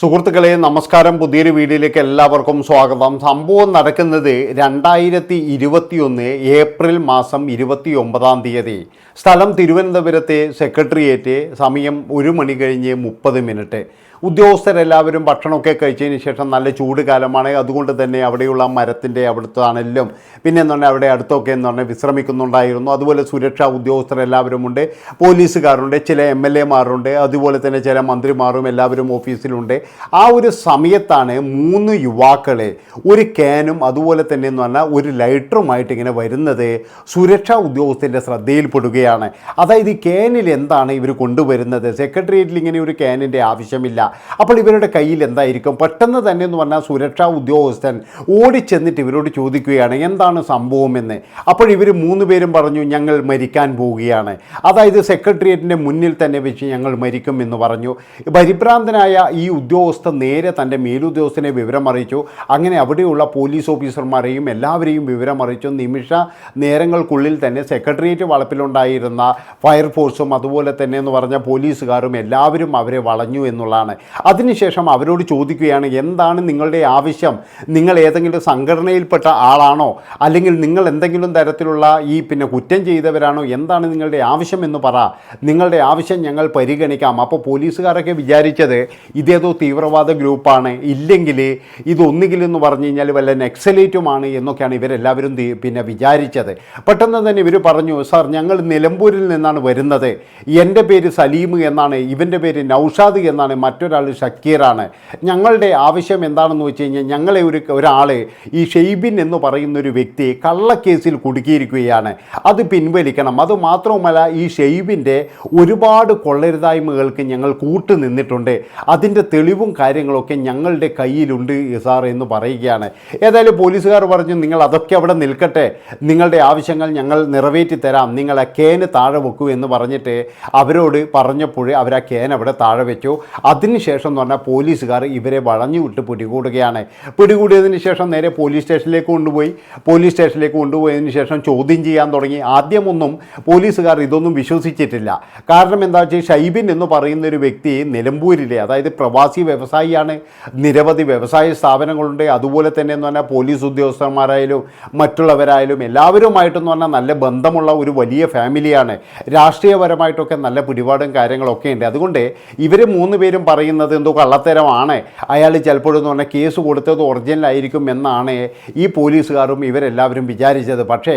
സുഹൃത്തുക്കളെ നമസ്കാരം. പുതിയൊരു വീഡിയോയിലേക്ക് എല്ലാവർക്കും സ്വാഗതം. സംഭവം നടക്കുന്നത് രണ്ടായിരത്തി ഇരുപത്തിയൊന്ന് ഏപ്രിൽ മാസം ഇരുപത്തി ഒമ്പതാം തീയതി. സ്ഥലം തിരുവനന്തപുരത്തെ സെക്രട്ടേറിയറ്റ് സമയം ഒരു മണി കഴിഞ്ഞ് മുപ്പത് മിനിറ്റ്. ഉദ്യോഗസ്ഥരെല്ലാവരും ഭക്ഷണമൊക്കെ കഴിച്ചതിന് ശേഷം നല്ല ചൂട് കാലമാണ്. അതുകൊണ്ട് തന്നെ അവിടെയുള്ള മരത്തിന്റെ അവിടുത്തെ ആണെങ്കിലും പിന്നെ എന്ന് പറഞ്ഞാൽ അവിടെ അടുത്തൊക്കെ എന്ന് പറഞ്ഞാൽ വിശ്രമിക്കുന്നുണ്ടായിരുന്നു. അതുപോലെ സുരക്ഷാ ഉദ്യോഗസ്ഥരെല്ലാവരും ഉണ്ട്. പോലീസുകാരുണ്ട് ചില എം എൽ എമാരുണ്ട്. അതുപോലെ തന്നെ ചില മന്ത്രിമാരും എല്ലാവരും ഓഫീസിലുണ്ട്. ആ ഒരു സമയത്താണ് മൂന്ന് യുവാക്കളെ ഒരു ക്യാനും അതുപോലെ തന്നെ എന്ന് പറഞ്ഞാൽ ഒരു ലൈറ്ററുമായിട്ട് ഇങ്ങനെ വരുന്നത് സുരക്ഷാ ഉദ്യോഗസ്ഥന്റെ ശ്രദ്ധയിൽപ്പെടുകയാണ്. അതായത് ഈ ക്യാനിൽ എന്താണ് ഇവർ കൊണ്ടുവരുന്നത്? സെക്രട്ടേറിയറ്റിൽ ഇങ്ങനെ ഒരു ക്യാനിന്റെ ആവശ്യമില്ല. അപ്പോൾ ഇവരുടെ കയ്യിൽ എന്തായിരിക്കും? പെട്ടെന്ന് തന്നെ എന്ന് പറഞ്ഞാൽ സുരക്ഷാ ഉദ്യോഗസ്ഥൻ ഓടിച്ചെന്നിട്ട് ഇവരോട് ചോദിക്കുകയാണ് എന്താണ് സംഭവമെന്ന് അപ്പോൾ ഇവർ മൂന്ന് പേരും പറഞ്ഞു ഞങ്ങൾ മരിക്കാൻ പോവുകയാണ്. അതായത് സെക്രട്ടേറിയറ്റിന്റെ മുന്നിൽ തന്നെ വെച്ച് ഞങ്ങൾ മരിക്കും എന്ന് പറഞ്ഞു. പരിഭ്രാന്തനായ ഈ ഉദ്യോഗസ്ഥൻ നേരെ തന്റെ മേലുദ്യോഗസ്ഥനെ വിവരം അറിയിച്ചു. അങ്ങനെ അവിടെയുള്ള പോലീസ് ഓഫീസർമാരെയും എല്ലാവരെയും വിവരം അറിയിച്ചു. നിമിഷ നേരങ്ങൾക്കുള്ളിൽ തന്നെ സെക്രട്ടേറിയറ്റ് വളപ്പിലുണ്ടായിരുന്ന ഫയർഫോഴ്സും അതുപോലെ തന്നെ എന്ന് പറഞ്ഞ പോലീസുകാരും എല്ലാവരും അവരെ വളഞ്ഞു എന്നുള്ളതാണ്. അതിനുശേഷം അവരോട് ചോദിക്കുകയാണ് എന്താണ് നിങ്ങളുടെ ആവശ്യം? നിങ്ങൾ ഏതെങ്കിലും സംഘടനയിൽപ്പെട്ട ആളാണോ? അല്ലെങ്കിൽ നിങ്ങൾ എന്തെങ്കിലും തരത്തിലുള്ള ഈ പിന്നെ കുറ്റം ചെയ്തവരാണോ? എന്താണ് നിങ്ങളുടെ ആവശ്യം എന്ന് പറ. നിങ്ങളുടെ ആവശ്യം ഞങ്ങൾ പരിഗണിക്കാം. അപ്പോൾ പോലീസുകാരൊക്കെ വിചാരിച്ചത് ഇതേതോ തീവ്രവാദ ഗ്രൂപ്പാണ്. ഇല്ലെങ്കിൽ ഇതൊന്നുകിലെന്ന് പറഞ്ഞു കഴിഞ്ഞാൽ വല്ല നക്സലേറ്റുമാണ് എന്നൊക്കെയാണ് ഇവരെല്ലാവരും പിന്നെ വിചാരിച്ചത്. പെട്ടെന്ന് തന്നെ ഇവർ പറഞ്ഞു സാർ ഞങ്ങൾ നിലമ്പൂരിൽ നിന്നാണ് വരുന്നത്. എന്റെ പേര് സലീം എന്നാണ് ഇവന്റെ പേര് നൗഷാദ് എന്നാണ് മറ്റൊരാൾ ഷക്കീറാണ്. ഞങ്ങളുടെ ആവശ്യം എന്താണെന്ന് വെച്ച് കഴിഞ്ഞാൽ ഞങ്ങളെ ഒരു ഒരാൾ ഈ ഷെയ്ബിൻ എന്ന് പറയുന്ന ഒരു വ്യക്തി കള്ളക്കേസിൽ കുടുക്കിയിരിക്കുകയാണ്. അത് പിൻവലിക്കണം. അത് മാത്രവുമല്ല ഈ ഷെയ്ബിന്റെ ഒരുപാട് കൊള്ളരുതായ്മകൾക്ക് ഞങ്ങൾ കൂട്ടു നിന്നിട്ടുണ്ട്. അതിന്റെ തെളിവും കാര്യങ്ങളൊക്കെ ഞങ്ങളുടെ കയ്യിലുണ്ട് സാർ എന്ന് പറയുകയാണ്. ഏതായാലും പോലീസുകാർ പറഞ്ഞു നിങ്ങൾ അതൊക്കെ അവിടെ നിൽക്കട്ടെ. നിങ്ങളുടെ ആവശ്യങ്ങൾ ഞങ്ങൾ നിറവേറ്റി തരാം. നിങ്ങൾ ആ കേന് താഴെ വെക്കൂ എന്ന് പറഞ്ഞിട്ട് അവരോട് പറഞ്ഞപ്പോൾ അവർ ആ കേൻ അവിടെ താഴെ വെച്ചു. അതിനുശേഷം എന്ന് പറഞ്ഞാൽ പോലീസുകാർ ഇവരെ വളഞ്ഞു വിട്ട് പിടികൂടുകയാണ്. പിടികൂടിയതിന് ശേഷം നേരെ പോലീസ് സ്റ്റേഷനിലേക്ക് കൊണ്ടുപോയി. പോലീസ് സ്റ്റേഷനിലേക്ക് കൊണ്ടുപോയതിന് ശേഷം ചോദ്യം ചെയ്യാൻ തുടങ്ങി. ആദ്യമൊന്നും പോലീസുകാർ ഇതൊന്നും വിശ്വസിച്ചിട്ടില്ല. കാരണം എന്താ വെച്ചാൽ ഷൈബിൻ എന്ന് പറയുന്ന ഒരു വ്യക്തി നിലമ്പൂരിലെ അതായത് പ്രവാസി വ്യവസായിയാണ്. നിരവധി വ്യവസായ സ്ഥാപനങ്ങളുണ്ട്. അതുപോലെ തന്നെ എന്ന് പറഞ്ഞാൽ പോലീസ് ഉദ്യോഗസ്ഥന്മാരായാലും മറ്റുള്ളവരായാലും എല്ലാവരുമായിട്ടെന്ന് പറഞ്ഞാൽ നല്ല ബന്ധമുള്ള ഒരു വലിയ ഫാമിലിയാണ് രാഷ്ട്രീയപരമായിട്ടൊക്കെ നല്ല പിടിപാടും കാര്യങ്ങളൊക്കെ ഉണ്ട്. അതുകൊണ്ട് ഇവർ മൂന്ന് പേരും പറയുന്നത് എന്തോ കള്ളത്തരമാണ്. അയാൾ ചിലപ്പോഴെന്ന് പറഞ്ഞാൽ കേസ് കൊടുത്തത് ഒറിജിനലായിരിക്കും എന്നാണ് ഈ പോലീസുകാരും ഇവരെല്ലാവരും വിചാരിച്ചത്. പക്ഷേ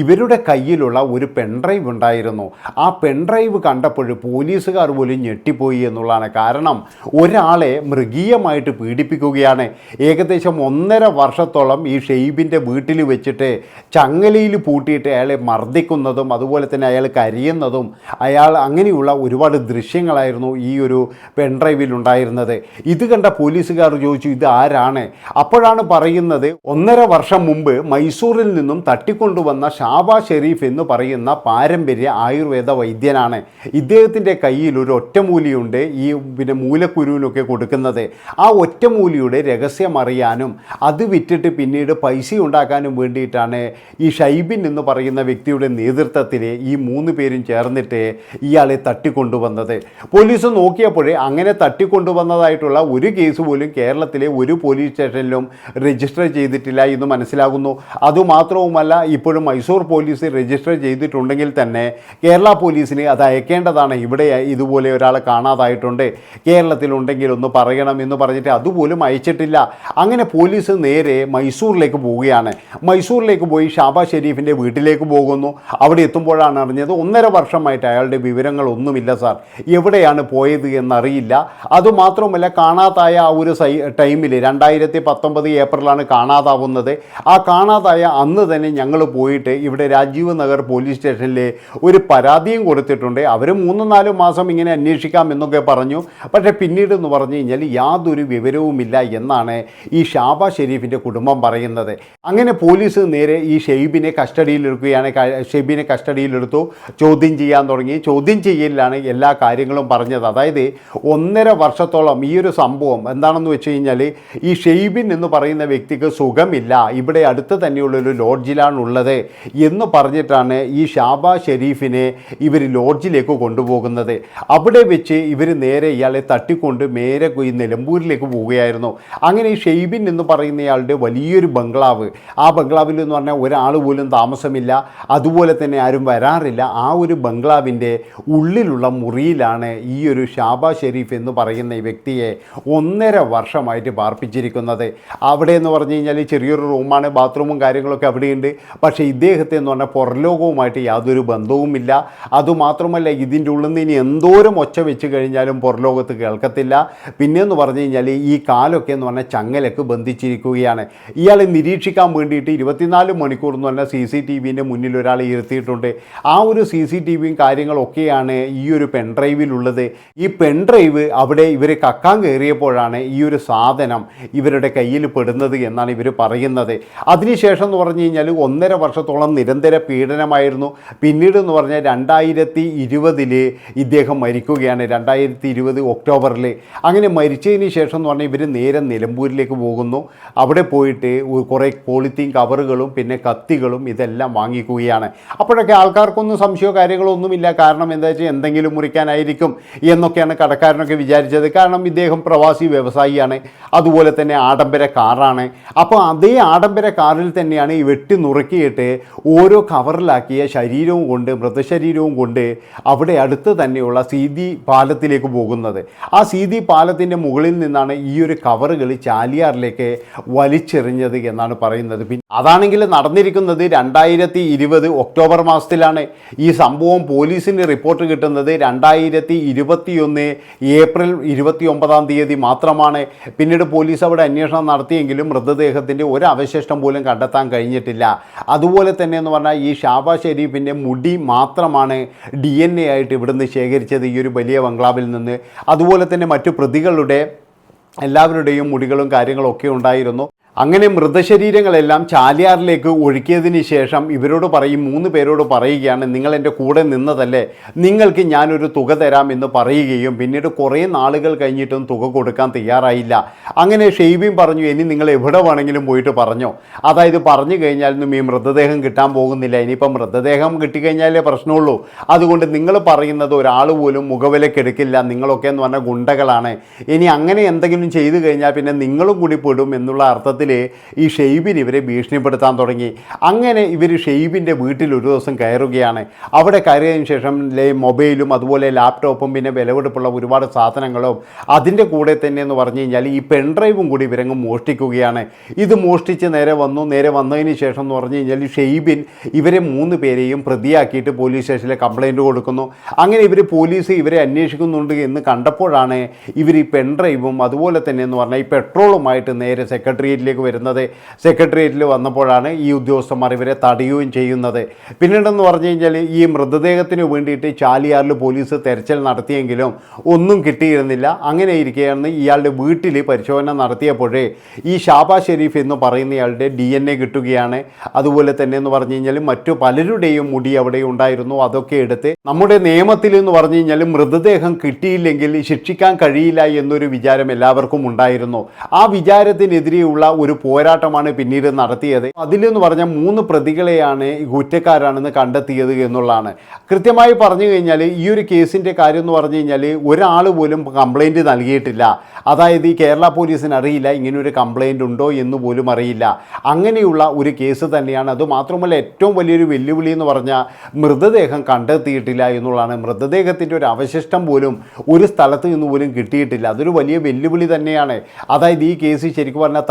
ഇവരുടെ കയ്യിലുള്ള ഒരു പെൺഡ്രൈവ് ഉണ്ടായിരുന്നു. ആ പെൺഡ്രൈവ് കണ്ടപ്പോൾ പോലീസുകാർ പോലും ഞെട്ടിപ്പോയി എന്നുള്ളതാണ് കാരണം ഒരാളെ മൃഗീയമായിട്ട് പീഡിപ്പിക്കുകയാണ്. ഏകദേശം ഒന്നര വർഷത്തോളം ഈ ഷെയ്ബിന്റെ വീട്ടിൽ വെച്ചിട്ട് ചങ്ങലയിൽ പൂട്ടിയിട്ട് അയാളെ മർദ്ദിക്കുന്നതും അതുപോലെ തന്നെ അയാൾ കരിയുന്നതും അയാൾ അങ്ങനെയുള്ള ഒരുപാട് ദൃശ്യങ്ങളായിരുന്നു ഈ ഒരു പെൺഡ്രൈവിൽ ഉണ്ടായിരുന്നത് ഇത് കണ്ട പോലീസുകാർ ചോദിച്ചു ഇത് ആരാണ്? അപ്പോഴാണ് പറയുന്നത് ഒന്നര വർഷം മുമ്പ് മൈസൂറിൽ നിന്നും തട്ടിക്കൊണ്ടുവന്ന ഷാബാ ഷെരീഫ് എന്ന് പറയുന്ന പാരമ്പര്യ ആയുർവേദ വൈദ്യനാണ്. ഇദ്ദേഹത്തിന്റെ കയ്യിൽ ഒരു ഒറ്റമൂലിയുണ്ട് ഈ പിന്നെ മൂലക്കുരുവിനൊക്കെ കൊടുക്കുന്നത്. ആ ഒറ്റമൂലിയുടെ രഹസ്യം അറിയാനും അത് വിറ്റിട്ട് പിന്നീട് പൈസ ഉണ്ടാക്കാനും വേണ്ടിയിട്ടാണ് ഈ ഷൈബിൻ എന്ന് പറയുന്ന വ്യക്തിയുടെ നേതൃത്വത്തിൽ ഈ മൂന്ന് പേരും ചേർന്നിട്ട് ഇയാളെ തട്ടിക്കൊണ്ടുവന്നത്. പോലീസ് നോക്കിയപ്പോഴേ അങ്ങനെ തട്ടിക്കൊണ്ടുവന്നതായിട്ടുള്ള ഒരു കേസ് പോലും കേരളത്തിലെ ഒരു പോലീസ് സ്റ്റേഷനിലും രജിസ്റ്റർ ചെയ്തിട്ടില്ല എന്ന് മനസ്സിലാകുന്നു. അതുമാത്രവുമല്ല ഇപ്പോഴും മൈസൂർ പോലീസ് രജിസ്റ്റർ ചെയ്തിട്ടുണ്ടെങ്കിൽ തന്നെ കേരള പോലീസിന് അത് അയക്കേണ്ടതാണ്. ഇവിടെ ഇതുപോലെ ഒരാളെ കാണാതായിട്ടുണ്ട്. കേരളത്തിലുണ്ടെങ്കിൽ ഒന്ന് പറയണം എന്ന് പറഞ്ഞിട്ട് അതുപോലും അയച്ചിട്ടില്ല. അങ്ങനെ പോലീസ് നേരെ മൈസൂരിലേക്ക് പോവുകയാണ്. മൈസൂരിലേക്ക് പോയി ഷാബാ ഷെരീഫിന്റെ വീട്ടിലേക്ക് പോകുന്നു. അവിടെ എത്തുമ്പോഴാണ് അറിഞ്ഞത് ഒന്നര വർഷമായിട്ട് അയാളുടെ വിവരങ്ങളൊന്നുമില്ല സാർ. എവിടെയാണ് പോയത് എന്നറിയില്ല. അതുമാത്രമല്ല കാണാതായ ആ ഒരു സൈ ടൈമിൽ രണ്ടായിരത്തി പത്തൊമ്പത് ഏപ്രിലാണ് കാണാതാവുന്നത്. ആ കാണാതായ അന്ന് തന്നെ ഞങ്ങൾ പോയിട്ട് ഇവിടെ രാജീവ് നഗർ പോലീസ് സ്റ്റേഷനിൽ ഒരു പരാതിയും കൊടുത്തിട്ടുണ്ട്. അവർ മൂന്ന് നാല് മാസം ഇങ്ങനെ അന്വേഷിക്കാം എന്നൊക്കെ പറഞ്ഞു. പക്ഷേ പിന്നീട് എന്ന് പറഞ്ഞു കഴിഞ്ഞാൽ യാതൊരു വിവരവുമില്ല എന്നാണ് ഈ ഷാബ ഷെരീഫിന്റെ കുടുംബം പറയുന്നത്. അങ്ങനെ പോലീസ് നേരെ ഈ ഷെയ്ബിനെ കസ്റ്റഡിയിലെടുക്കുകയാണ്. ഷെയ്ബിനെ കസ്റ്റഡിയിലെടുത്തു. ചോദ്യം ചെയ്യാൻ തുടങ്ങി. ചോദ്യം ചെയ്യലിലാണ് എല്ലാ കാര്യങ്ങളും പറഞ്ഞത്. അതായത് ഒന്നര വർഷത്തോളം ഈ ഒരു സംഭവം എന്താണെന്ന് വെച്ച് കഴിഞ്ഞാൽ ഈ ഷെയ്ബിൻ എന്ന് പറയുന്ന വ്യക്തിക്ക് സുഖമില്ല. ഇവിടെ അടുത്ത് തന്നെയുള്ളൊരു ലോഡ്ജിലാണ് ഉള്ളത് എന്ന് പറഞ്ഞിട്ടാണ് ഈ ഷാബ ഷെരീഫിനെ ഇവർ ലോഡ്ജിലേക്ക് കൊണ്ടുപോകുന്നത്. അവിടെ വെച്ച് ഇവർ നേരെ ഇയാളെ തട്ടിക്കൊണ്ട് നേരെ ഈ നിലമ്പൂരിലേക്ക് പോവുകയായിരുന്നു. അങ്ങനെ ഈ ഷെയ്ബിൻ എന്ന് പറയുന്നയാളുടെ വലിയൊരു ബംഗ്ലാവ് ആ ബംഗ്ലാവിൽ എന്ന് പറഞ്ഞാൽ ഒരാൾ പോലും താമസമില്ല. അതുപോലെ തന്നെ ആരും വരാറില്ല. ആ ഒരു ബംഗ്ലാവിന്റെ ഉള്ളിലുള്ള മുറിയിലാണ് ഈ ഒരു ഷാബ ഷെരീഫ് എന്ന് പറയുന്ന ഈ വ്യക്തിയെ ഒന്നര വർഷമായിട്ട് പാർപ്പിച്ചിരിക്കുന്നത്. അവിടെ എന്ന് പറഞ്ഞു കഴിഞ്ഞാൽ ചെറിയൊരു റൂമാണ് ബാത്റൂമും കാര്യങ്ങളൊക്കെ അവിടെയുണ്ട്. പക്ഷേ ഇദ്ദേഹത്തെ എന്ന് പറഞ്ഞാൽ പുറലോകവുമായിട്ട് യാതൊരു ബന്ധവുമില്ല. അതുമാത്രമല്ല ഇതിന്റെ ഉള്ളിൽ നിന്ന് ഇനി എന്തോരം ഒച്ച വെച്ച് കഴിഞ്ഞാലും പുറലോകത്ത് കേൾക്കത്തില്ല. പിന്നെയെന്ന് പറഞ്ഞു കഴിഞ്ഞാൽ ഈ കാലൊക്കെ എന്ന് പറഞ്ഞാൽ ചങ്ങലക്ക് ബന്ധിച്ചിരിക്കുകയാണ്. ഇയാളെ നിരീക്ഷിക്കാൻ വേണ്ടിയിട്ട് ഇരുപത്തിനാല് മണിക്കൂർ എന്ന് പറഞ്ഞാൽ സി സി ടി വിന്റെ മുന്നിൽ ഒരാൾ ഇരുത്തിയിട്ടുണ്ട്. ആ ഒരു സി സി ടി വിയും കാര്യങ്ങളൊക്കെയാണ് ഈ ഒരു പെൺഡ്രൈവിലുള്ളത് ഈ പെൺഡ്രൈവ് അവിടെ ഇവർ കക്കാൻ കയറിയപ്പോഴാണ് ഈ ഒരു സാധനം ഇവരുടെ കയ്യിൽ പെടുന്നത് എന്നാണ് ഇവർ പറയുന്നത്. അതിനുശേഷം എന്ന് പറഞ്ഞു കഴിഞ്ഞാൽ ഒന്നര വർഷത്തോളം നിരന്തര പീഡനമായിരുന്നു. പിന്നീട് എന്ന് പറഞ്ഞാൽ രണ്ടായിരത്തി ഇരുപതിൽ ഇദ്ദേഹം മരിക്കുകയാണ്. രണ്ടായിരത്തി ഇരുപത് ഒക്ടോബറിൽ അങ്ങനെ മരിച്ചതിന് ശേഷം എന്ന് പറഞ്ഞാൽ ഇവർ നേരെ നിലമ്പൂരിലേക്ക് പോകുന്നു. അവിടെ പോയിട്ട് കുറേ പോളിത്തീൻ കവറുകളും പിന്നെ കത്തികളും ഇതെല്ലാം വാങ്ങിക്കുകയാണ്. അപ്പോഴൊക്കെ ആൾക്കാർക്കൊന്നും സംശയമോ കാര്യങ്ങളോ ഒന്നുമില്ല. കാരണം എന്താ വെച്ചാൽ എന്തെങ്കിലും മുറിക്കാനായിരിക്കും എന്നൊക്കെയാണ് കടക്കാരനൊക്കെ വിചാരിച്ചത്. കാരണം ഇദ്ദേഹം പ്രവാസി വ്യവസായിയാണ്. അതുപോലെ തന്നെ ആഡംബര കാറാണ്. അപ്പോൾ അതേ ആഡംബര കാറിൽ തന്നെയാണ് ഈ വെട്ടി നുറുക്കിയിട്ട് ഓരോ കവറിലാക്കിയ ശരീരവും കൊണ്ട് മൃതശരീരവും കൊണ്ട് അവിടെ അടുത്ത് തന്നെയുള്ള സീതി പാലത്തിലേക്ക് പോകുന്നത്. ആ സീതി പാലത്തിന്റെ മുകളിൽ നിന്നാണ് ഈ ഒരു കവറുകൾ ചാലിയാറിലേക്ക് വലിച്ചെറിഞ്ഞത് എന്നാണ് പറയുന്നത്. പിന്നെ അതാണെങ്കിൽ നടന്നിരിക്കുന്നത് രണ്ടായിരത്തി ഇരുപത് ഒക്ടോബർ മാസത്തിലാണ്. ഈ സംഭവം പോലീസിന് റിപ്പോർട്ട് കിട്ടുന്നത് രണ്ടായിരത്തി ഇരുപത്തിയൊന്ന് ഏപ്രിൽ ഇരുപത്തി ഒമ്പതാം തീയതി മാത്രമാണ്. പിന്നീട് പോലീസ് അവിടെ അന്വേഷണം നടത്തിയെങ്കിലും മൃതദേഹത്തിന്റെ ഒരു അവശിഷ്ടം പോലും കണ്ടെത്താൻ കഴിഞ്ഞിട്ടില്ല. അതുപോലെ തന്നെ എന്ന് പറഞ്ഞാൽ ഈ ഷാബ ഷെരീഫിന്റെ മുടി മാത്രമാണ് ഡി എൻ എ ആയിട്ട് ഇവിടുന്ന് ശേഖരിച്ചത് ഈ ഒരു വലിയ ബംഗ്ലാവിൽ നിന്ന്. അതുപോലെ തന്നെ മറ്റു പ്രതികളുടെ എല്ലാവരുടെയും മുടികളും കാര്യങ്ങളും ഒക്കെ ഉണ്ടായിരുന്നു. അങ്ങനെ മൃതശരീരങ്ങളെല്ലാം ചാലിയാറിലേക്ക് ഒഴുക്കിയതിന് ശേഷം ഇവരോട് പറയും മൂന്ന് പേരോട് പറയുകയാണ് നിങ്ങൾ എന്റെ കൂടെ നിന്നതല്ലേ? നിങ്ങൾക്ക് ഞാനൊരു തുക തരാം എന്ന് പറയുകയും പിന്നീട് കുറേ നാളുകൾ കഴിഞ്ഞിട്ടും തുക കൊടുക്കാൻ തയ്യാറായില്ല. അങ്ങനെ ഷെയ്ബിയും പറഞ്ഞു ഇനി നിങ്ങൾ എവിടെ വേണമെങ്കിലും പോയിട്ട് പറഞ്ഞോ? അതായത് പറഞ്ഞു കഴിഞ്ഞാലൊന്നും ഈ മൃതദേഹം കിട്ടാൻ പോകുന്നില്ല. ഇനിയിപ്പം മൃതദേഹം കിട്ടിക്കഴിഞ്ഞാലേ പ്രശ്നമുള്ളൂ. അതുകൊണ്ട് നിങ്ങൾ പറയുന്നത് ഒരാൾ പോലും മുഖവിലക്കെടുക്കില്ല നിങ്ങളൊക്കെ എന്ന് പറഞ്ഞാൽ ഗുണ്ടകളാണ്. ഇനി അങ്ങനെ എന്തെങ്കിലും ചെയ്തു കഴിഞ്ഞാൽ പിന്നെ നിങ്ങളും കൂടി പെടും എന്നുള്ള അർത്ഥത്തിൽ ഈ ഷെയ്ബിൻ ഇവരെ ഭീഷണിപ്പെടുത്താൻ തുടങ്ങി. അങ്ങനെ ഇവർ ഷെയ്ബിന്റെ വീട്ടിൽ ഒരു ദിവസം കയറുകയാണ്. അവിടെ കയറിയതിന് ശേഷം മൊബൈലും അതുപോലെ ലാപ്ടോപ്പും പിന്നെ വിലവെടുപ്പുള്ള ഒരുപാട് സാധനങ്ങളും അതിന്റെ കൂടെ തന്നെ എന്ന് പറഞ്ഞു കഴിഞ്ഞാൽ ഈ പെൺഡ്രൈവും കൂടി ഇവരങ്ങ് മോഷ്ടിക്കുകയാണ്. ഇത് മോഷ്ടിച്ച് നേരെ വന്നു. നേരെ വന്നതിന് ശേഷം എന്ന് പറഞ്ഞു കഴിഞ്ഞാൽ ഷെയ്ബിൻ ഇവരെ മൂന്ന് പേരെയും പ്രതിയാക്കിയിട്ട് പോലീസ് സ്റ്റേഷനിൽ കംപ്ലൈന്റ് കൊടുക്കുന്നു. അങ്ങനെ ഇവർ പോലീസ് ഇവരെ അന്വേഷിക്കുന്നുണ്ട് എന്ന് കണ്ടപ്പോഴാണ് ഇവർ ഈ പെൺഡ്രൈവും അതുപോലെ തന്നെ എന്ന് പറഞ്ഞാൽ ഈ പെട്രോളുമായിട്ട് നേരെ സെക്രട്ടേറിയറ്റിലേക്ക് വരുന്നത്. സെക്രട്ടേറിയറ്റിൽ വന്നപ്പോഴാണ് ഈ ഉദ്യോഗസ്ഥന്മാർ ഇവരെ തടയുകയും ചെയ്യുന്നത്. പിന്നീടെന്ന് പറഞ്ഞു കഴിഞ്ഞാൽ ഈ മൃതദേഹത്തിന് വേണ്ടിയിട്ട് ചാലിയാറിൽ പോലീസ് തെരച്ചിൽ നടത്തിയെങ്കിലും ഒന്നും കിട്ടിയിരുന്നില്ല. അങ്ങനെ ഇരിക്കുകയാണ് ഇയാളുടെ വീട്ടിൽ പരിശോധന നടത്തിയപ്പോഴേ ഈ ഷാബാ ഷെരീഫ് എന്ന് പറയുന്നയാളുടെ ഡി എൻ എ കിട്ടുകയാണ്. അതുപോലെ തന്നെ എന്ന് പറഞ്ഞു കഴിഞ്ഞാൽ മറ്റു പലരുടെയും മുടി അവിടെ ഉണ്ടായിരുന്നു. അതൊക്കെ എടുത്ത് നമ്മുടെ നിയമത്തിൽ എന്ന് പറഞ്ഞു കഴിഞ്ഞാൽ മൃതദേഹം കിട്ടിയില്ലെങ്കിൽ ശിക്ഷിക്കാൻ കഴിയില്ല എന്നൊരു വിചാരം എല്ലാവർക്കും ഉണ്ടായിരുന്നു. ആ വിചാരത്തിനെതിരെയുള്ള ഒരു പോരാട്ടമാണ് പിന്നീട് നടത്തിയത്. അതിലെന്ന് പറഞ്ഞാൽ മൂന്ന് പ്രതികളെയാണ് കുറ്റക്കാരാണെന്ന് കണ്ടെത്തിയത് എന്നുള്ളതാണ്. കൃത്യമായി പറഞ്ഞു കഴിഞ്ഞാൽ ഈ ഒരു കേസിന്റെ കാര്യം എന്ന് പറഞ്ഞു കഴിഞ്ഞാൽ ഒരാൾ പോലും കംപ്ലൈന്റ് നൽകിയിട്ടില്ല. അതായത് ഈ കേരള പോലീസിന് അറിയില്ല ഇങ്ങനെ ഒരു ഉണ്ടോ എന്ന് പോലും അറിയില്ല. അങ്ങനെയുള്ള ഒരു കേസ് തന്നെയാണ്. അത് മാത്രമല്ല ഏറ്റവും വലിയൊരു വെല്ലുവിളി എന്ന് പറഞ്ഞാൽ മൃതദേഹം കണ്ടെത്തിയിട്ടില്ല എന്നുള്ളതാണ്. മൃതദേഹത്തിന്റെ ഒരു അവശിഷ്ടം പോലും ഒരു സ്ഥലത്ത് നിന്ന് പോലും കിട്ടിയിട്ടില്ല. അതൊരു വലിയ വെല്ലുവിളി തന്നെയാണ്. അതായത് ഈ കേസ് ശരിക്കും പറഞ്ഞാൽ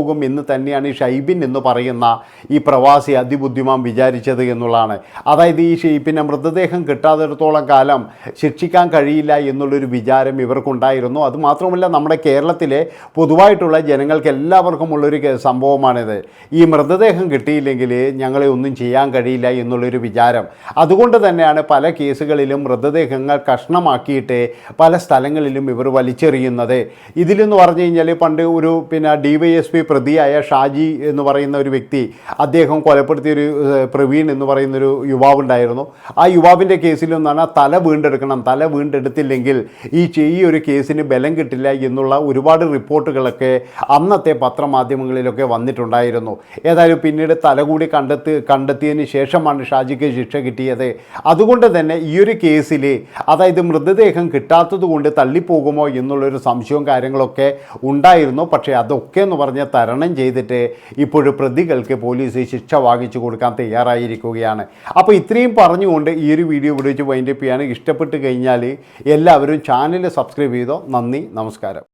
തള്ളിപ്പോകും എന്ന് തന്നെയാണ് ഈ ഷൈബിൻ എന്ന് പറയുന്ന ഈ പ്രവാസി അതിബുദ്ധിമാൻ വിചാരിച്ചത് എന്നുള്ളതാണ്. അതായത് ഈ ഷെയ്ബിന്റെ മൃതദേഹം കിട്ടാത്തിടത്തോളം കാലം ശിക്ഷിക്കാൻ കഴിയില്ല എന്നുള്ളൊരു വിചാരം ഇവർക്കുണ്ടായിരുന്നു. അതുമാത്രമല്ല നമ്മുടെ കേരളത്തിലെ പൊതുവായിട്ടുള്ള ജനങ്ങൾക്ക് എല്ലാവർക്കും ഉള്ളൊരു സംഭവമാണിത്. ഈ മൃതദേഹം കിട്ടിയില്ലെങ്കിൽ ഞങ്ങളെ ഒന്നും ചെയ്യാൻ കഴിയില്ല എന്നുള്ളൊരു വിചാരം. അതുകൊണ്ട് തന്നെയാണ് പല കേസുകളിലും മൃതദേഹങ്ങൾ കഷ്ണമാക്കിയിട്ട് പല സ്ഥലങ്ങളിലും ഇവർ വലിച്ചെറിയുന്നത്. ഇതിലെന്ന് പറഞ്ഞു കഴിഞ്ഞാൽ പണ്ട് ഒരു പിന്നെ ഡി വൈ എസ് പി പ്രതിയായ ഷാജി എന്ന് പറയുന്ന ഒരു വ്യക്തി അദ്ദേഹം കൊലപ്പെടുത്തിയ ഒരു പ്രവീൺ എന്ന് പറയുന്നൊരു യുവാവുണ്ടായിരുന്നു. ആ യുവാവിന്റെ കേസിലൊന്നാണ് തല വീണ്ടെടുക്കണം തല വീണ്ടെടുത്തില്ലെങ്കിൽ ഈ ഈ ഒരു കേസിന് ബലം കിട്ടില്ല എന്നുള്ള ഒരുപാട് റിപ്പോർട്ടുകളൊക്കെ അന്നത്തെ പത്രമാധ്യമങ്ങളിലൊക്കെ വന്നിട്ടുണ്ടായിരുന്നു. ഏതായാലും പിന്നീട് തല കൂടി കണ്ടെത്തി കണ്ടെത്തിയതിന് ശേഷമാണ് ഷാജിക്ക് ശിക്ഷ കിട്ടിയത്. അതുകൊണ്ട് തന്നെ ഈ ഒരു കേസിൽ അതായത് മൃതദേഹം കിട്ടാത്തത് കൊണ്ട് തള്ളിപ്പോകുമോ എന്നുള്ളൊരു സംശയവും കാര്യങ്ങളൊക്കെ ഉണ്ടായിരുന്നു. പക്ഷേ അതൊക്കെ എന്ന് പറഞ്ഞാൽ തരണം ചെയ്തിട്ട് ഇപ്പോഴും പ്രതികൾക്ക് പോലീസ് ശിക്ഷ വാങ്ങിച്ചു കൊടുക്കാൻ തയ്യാറായിരിക്കുകയാണ്. അപ്പോൾ ഇത്രയും പറഞ്ഞുകൊണ്ട് ഈ ഒരു വീഡിയോ ഇവിടെ വെച്ച് വൈൻഡപ്പ് ചെയ്യാൻ ഇഷ്ടപ്പെട്ട് കഴിഞ്ഞാൽ എല്ലാവരും ചാനൽ സബ്സ്ക്രൈബ് ചെയ്തോ. നന്ദി നമസ്കാരം.